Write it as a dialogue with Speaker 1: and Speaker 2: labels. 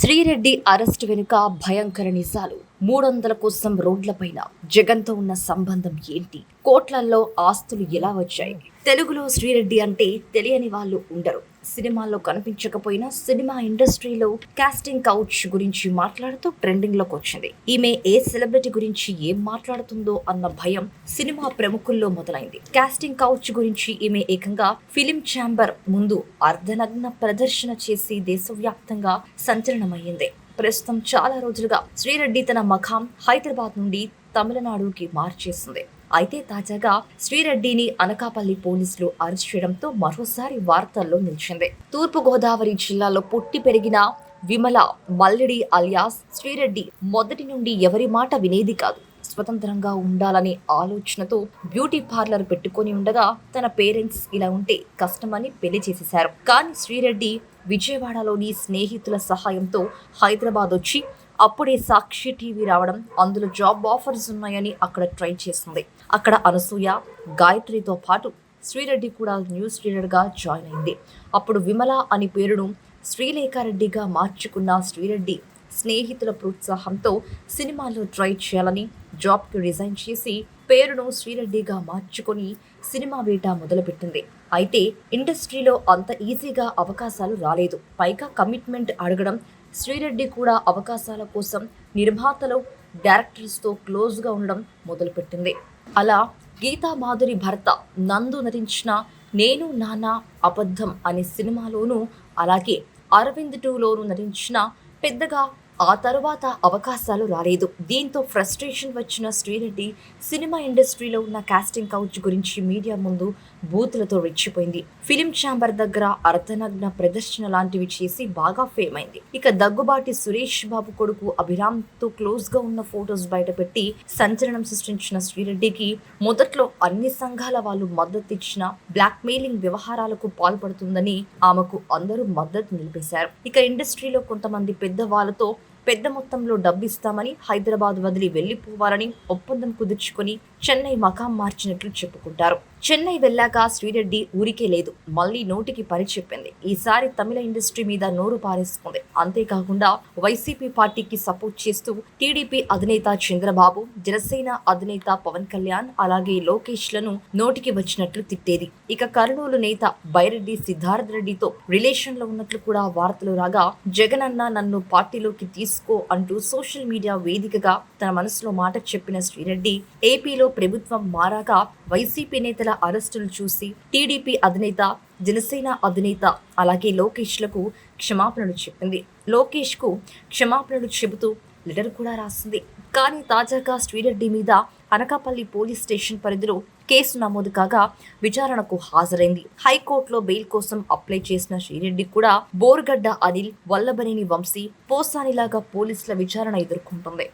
Speaker 1: Sri Reddy arrest వెనుక భయంకర నిజాలు. మూడు వందల కోసం రోడ్లపైన జగన్తో ఉన్న సంబంధం ఏంటి? కోట్లల్లో ఆస్తులు ఎలా వచ్చాయి? తెలుగులో శ్రీరెడ్డి అంటే తెలియని వాళ్ళు ఉండరు. సినిమాల్లో కనిపించకపోయినా సినిమా ఇండస్ట్రీలో కాస్టింగ్ కౌచ్ గురించి మాట్లాడుతూ ట్రెండింగ్లోకి వచ్చింది. ఈమె ఏ సెలబ్రిటీ గురించి ఏం మాట్లాడుతుందో అన్న భయం సినిమా ప్రముఖుల్లో మొదలైంది. కాస్టింగ్ కౌచ్ గురించి ఈమె ఏకంగా ఫిలిం ఛాంబర్ ముందు అర్ధనగ్న ప్రదర్శన చేసి దేశవ్యాప్తంగా సంచలనమయ్యింది. ప్రస్తుతం చాలా రోజులుగా శ్రీరెడ్డి తన మఖాం హైదరాబాద్ నుండి తమిళనాడుకి మార్చేసింది. అయితే తాజాగా శ్రీరెడ్డిని అనకాపల్లి పోలీసులు అరెస్ట్ చేయడంతో మరోసారి వార్తల్లో నిలిచింది. తూర్పు గోదావరి జిల్లాలో పుట్టి పెరిగిన విమల మల్లెడి అలియాస్ శ్రీరెడ్డి మొదటి నుండి ఎవరి మాట వినేది కాదు. స్వతంత్రంగా ఉండాలనే ఆలోచనతో బ్యూటీ పార్లర్ పెట్టుకొని ఉండగా తన పేరెంట్స్ ఇలా ఉంటే కష్టమని పెళ్ళి చేసేశారు. కానీ శ్రీరెడ్డి విజయవాడలోని స్నేహితుల సహాయంతో హైదరాబాద్ వచ్చి అప్పుడే సాక్షి టీవీ రావడం అందులో జాబ్ ఆఫర్స్ ఉన్నాయని అక్కడ ట్రై చేసింది. అక్కడ అనసూయ గాయత్రితో పాటు శ్రీరెడ్డి కూడా న్యూస్ రీడర్గా జాయిన్ అయింది. అప్పుడు విమల అని పేరును శ్రీలేఖారెడ్డిగా మార్చుకున్న శ్రీరెడ్డి స్నేహితుల ప్రోత్సాహంతో సినిమాలో ట్రై చేయాలని జాబ్కి రిజైన్ చేసి పేరును శ్రీరెడ్డిగా మార్చుకొని సినిమా వేట మొదలుపెట్టింది. అయితే ఇండస్ట్రీలో అంత ఈజీగా అవకాశాలు రాలేదు. పైగా కమిట్మెంట్ అడగడం శ్రీరెడ్డి కూడా అవకాశాల కోసం నిర్మాతలు డైరెక్టర్స్తో క్లోజ్గా ఉండడం మొదలుపెట్టింది. అలా గీతా మాధురి భర్త నందు నటించిన నేను నాన్న అబద్ధం అనే సినిమాలోనూ అలాగే అరవింద్ టూలోనూ నటించిన పెద్దగా ఆ తరువాత అవకాశాలు రాలేదు. దీంతో ఫ్రస్ట్రేషన్ వచ్చిన శ్రీరెడ్డి సినిమా ఇండస్ట్రీలో ఉన్న కాస్టింగ్ కౌచ్ గురించి మీడియా ముందు బూతులతో రెచ్చిపోయింది. ఫిలిం ఛాంబర్ దగ్గర అర్ధనగ్న ప్రదర్శన లాంటివి చేసి బాగా ఫేమ్ అయింది. ఇక దగ్గుబాటి సురేష్ బాబు కొడుకు అభిరామ్తో క్లోజ్గా ఉన్న ఫొటోస్ బయటపెట్టి సంచలనం సృష్టించిన శ్రీరెడ్డికి మొదట్లో అన్ని సంఘాల వాళ్ళు మద్దతు ఇచ్చిన బ్లాక్ మెయిలింగ్ వ్యవహారాలకు పాల్పడుతుందని ఆమెకు అందరూ మద్దతు నిలిపేశారు. ఇక ఇండస్ట్రీలో కొంతమంది పెద్ద వాళ్ళతో పెద్ద మొత్తంలో డబ్బిస్తామని హైదరాబాద్ వదిలి వెళ్ళిపోవాలని ఒప్పందం కుదుర్చుకొని చెన్నై మకాం మార్చినట్లు చెప్పుకుంటారు. చెన్నై వెళ్ళాక శ్రీరెడ్డి ఊరికే లేదు. మళ్ళీ నోటికి పని చెప్పింది. ఈసారి తమిళ ఇండస్ట్రీ మీద నోరు పారేసుకుంది. అంతేకాకుండా వైసీపీ పార్టీకి సపోర్ట్ చేస్తూ టీడీపీ అధినేత చంద్రబాబు జనసేన అధినేత పవన్ కళ్యాణ్ అలాగే లోకేష్లను నోటికి వచ్చినట్లు తిట్టేది. ఇక కర్నూలు నేత బైరెడ్డి సిద్ధార్థ రెడ్డితో రిలేషన్లో ఉన్నట్లు కూడా వార్తలు రాగా జగన్ అన్న నన్ను పార్టీలోకి తీసుకో అంటూ సోషల్ మీడియా వేదికగా తన మనసులో మాట చెప్పిన శ్రీరెడ్డి ఏపీలో ప్రభుత్వం మారాక వైసీపీ నేతల అరెస్టులు చూసి టీడీపీ అధినేత జనసేన అధినేత అలాగే లోకేష్లకు క్షమాపణలు చెప్పింది. లోకేష్కు క్షమాపణలు చెబుతూ లెటర్ కూడా రాసింది. కానీ తాజాగా శ్రీరెడ్డి మీద అనకాపల్లి పోలీస్ స్టేషన్ పరిధిలో కేసు నమోదు కాగా విచారణకు హాజరైంది. హైకోర్టులో బెయిల్ కోసం అప్లై చేసిన శ్రీరెడ్డి కూడా బోర్గడ్డ అనిల్ వల్లభనేని వంశీ పోసానిలాగా పోలీసుల విచారణ ఎదుర్కొంటుంది.